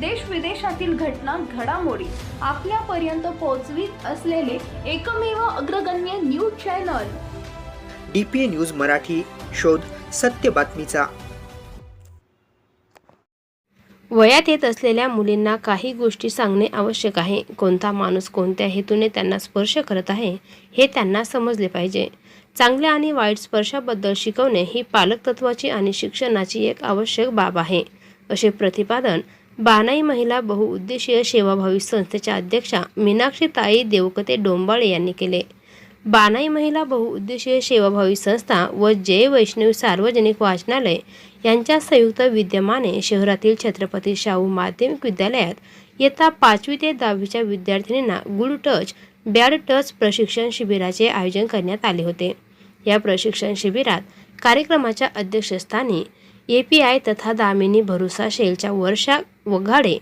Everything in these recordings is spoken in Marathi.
देश विदेशातील घटना घडामोडी आपल्यापर्यंत पोहोचवीत असलेले एकमेव अग्रगण्य news channel. D P A news Marathi शोध सत्य बातमीचा. वयात येत असलेल्या मुलींना काही गोष्टी सांगणे आवश्यक आहे. कोणता माणूस कोणत्या हेतूने त्यांना स्पर्श करत आहे हे त्यांना समजले पाहिजे. चांगल्या आणि वाईट स्पर्शाबद्दल शिकवणे ही पालकतत्वाची आणि शिक्षणाची एक आवश्यक बाब आहे. असे प्रतिपादन बानाई महिला बहुउद्देशीय सेवाभावी संस्थेच्या अध्यक्षा मीनाक्षी ताई देवकते डोंबाळे यांनी केले. बानाई महिला बहुउद्देशीय सेवाभावी संस्था व जय वैष्णवी सार्वजनिक वाचनालय यांच्या संयुक्त विद्यमाने शहरातील छत्रपती शाहू माध्यमिक विद्यालयात इयत्ता पाचवी ते दहावीच्या विद्यार्थिनींना गुड टच बॅड टच प्रशिक्षण शिबिराचे आयोजन करण्यात आले होते. या प्रशिक्षण शिबिरात कार्यक्रमाच्या अध्यक्षस्थानी ए पी आय तथा दामिनी भरुसा शेलच्या वर्षा वघाडे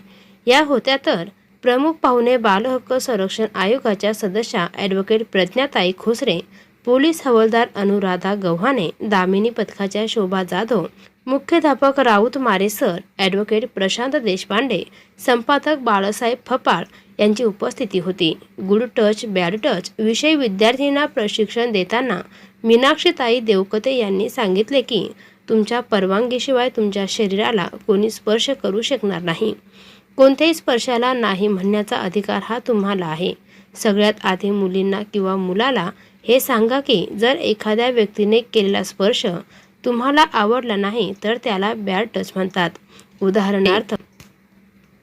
या होत्या तर प्रमुख पाहुणे बालहक्क संरक्षण आयोगाच्या सदस्या ॲडव्होकेट प्रज्ञाताई खोसरे पोलीस हवालदार अनुराधा गव्हाणे दामिनी पथकाच्या शोभा जाधव मुख्याध्यापक राऊत मारेसर ॲडव्होकेट प्रशांत देशपांडे संपादक बाळासाहेब फपाळ यांची उपस्थिती होती. गुड टच बॅड टच विषयी विद्यार्थ्यांना प्रशिक्षण देताना मीनाक्षीताई देवकते यांनी सांगितले की तुमच्या परवानगीशिवाय तुमच्या शरीराला कोणी स्पर्श करू शकणार नाही. कोणत्याही स्पर्शाला नाही म्हणण्याचा अधिकार हा तुम्हाला आहे. सगळ्यात आधी मुलींना किंवा मुलाला हे सांगा की जर एखाद्या व्यक्तीने केलेला स्पर्श तुम्हाला आवडला नाही तर त्याला बॅड टच म्हणतात. उदाहरणार्थ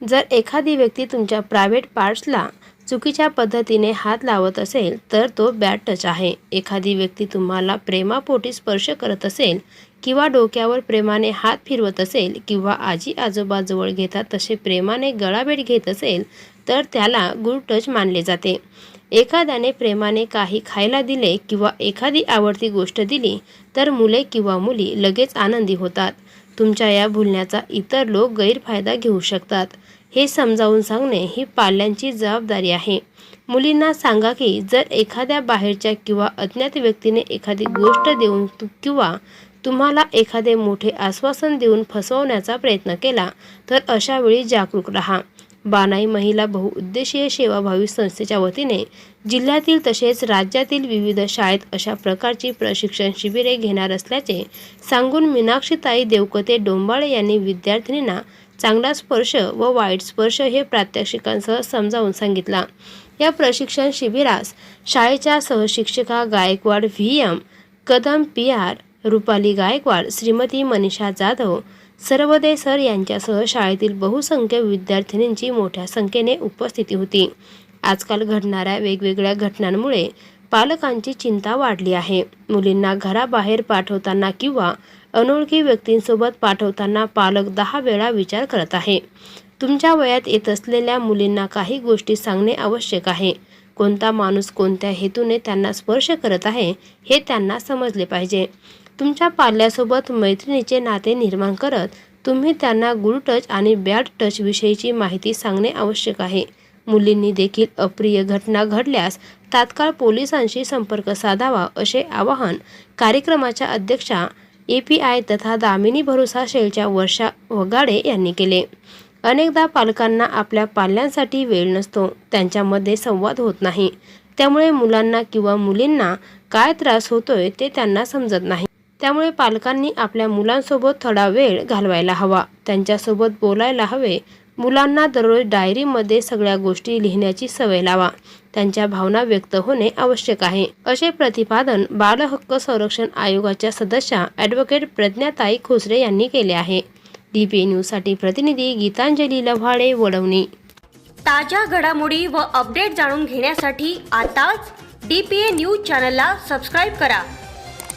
जर एखादी व्यक्ती तुमच्या प्रायव्हेट पार्ट्सला चुकीच्या पद्धतीने हात लावत असेल तर तो बॅड टच आहे. एखादी व्यक्ती तुम्हाला प्रेमापोटी स्पर्श करत असेल किंवा डोक्यावर प्रेमाने हात फिरवत असेल किंवा आजी आजोबाजवळ घेतात तसे प्रेमाने गळाभेट घेत असेल तर त्याला गुड टच मानले जाते. एखाद्याने प्रेमाने काही खायला दिले किंवा एखादी आवडती गोष्ट दिली तर मुले किंवा मुली लगेच आनंदी होतात. तुमच्या या भुलण्याचा इतर लोक गैरफायदा घेऊ शकतात. हे समजावून सांगणे ही पाल्यांची जबाबदारी आहे. मुलींना सांगा की जर एखाद्या बाहेरच्या किंवा अज्ञात व्यक्तीने एखादी गोष्ट देऊन किंवा तुम्हाला एखादे मोठे आश्वासन देऊन फसवण्याचा प्रयत्न केला तर अशावेळी जागरूक राहा. बानाई महिला बहुउद्देशीय सेवाभावी संस्थेच्या वतीने जिल्ह्यातील तसेच राज्यातील विविध शाळेत अशा प्रकारची प्रशिक्षण शिबिरे घेणार असल्याचे सांगून मीनाक्षीताई देवकते डोंबाळे यांनी विद्यार्थिनींना चांगला स्पर्श व वाईट स्पर्श हे प्रात्यक्षिकांसह समजावून सांगितला. या प्रशिक्षण शिबिरास शाळेच्या सहशिक्षिका Gaikwad V M Kadam P R Rupali Gaikwad Shrimati Manisha Jadhav Sarvade sir यांच्यासह शाळेतील बहुसंख्य विद्यार्थिनींची मोठ्या संख्येने उपस्थिती होती. आजकाल घडणाऱ्या वेगवेगळ्या घटनांमुळे पालकांची चिंता वाढली आहे. मुलींना घराबाहेर पाठवताना किंवा अनोळखी व्यक्तींसोबत पाठवताना पालक दहा वेळा विचार करत आहे. तुमच्या वयात येत असलेल्या मुलींना काही गोष्टी सांगणे आवश्यक आहे. कोणता माणूस कोणत्या हेतूने त्यांना स्पर्श करत आहे हे त्यांना समजले पाहिजे. तुमच्या पाल्यासोबत मैत्रिणीचे नाते निर्माण करत तुम्ही त्यांना गुड टच आणि बॅड टचविषयीची माहिती सांगणे आवश्यक आहे. मुलींनी देखील अप्रिय घटना घडल्यास तात्काळ पोलिसांशी संपर्क साधावा असे आवाहन कार्यक्रमाच्या अध्यक्षा ए पी आय तथा दामिनी भरोसा शेलच्या वर्षा वगाडे यांनी केले. अनेकदा पालकांना आपल्या पाल्यांसाठी वेळ नसतो त्यांच्यामध्ये संवाद होत नाही. त्यामुळे मुलांना किंवा मुलींना काय त्रास होतोय ते त्यांना समजत नाही. त्यामुळे पालकांनी आपल्या मुलांसोबत थोडा वेळ घालवायला हवा. त्यांच्यासोबत बोलायला हवे. मुलांना दररोज डायरीमध्ये सगळ्या गोष्टी लिहिण्याची सवय लावा. त्यांच्या भावना व्यक्त होणे आवश्यक आहे. असे प्रतिपादन बालहक्क संरक्षण आयोगाच्या सदस्या ॲडव्होकेट प्रज्ञाताई खोसरे यांनी केले आहे. डी पी न्यूजसाठी प्रतिनिधी गीतांजली लव्हाळे वडवणी. ताज्या घडामोडी व अपडेट जाणून घेण्यासाठी आताच डी पी ए न्यूज चॅनलला सबस्क्राईब करा.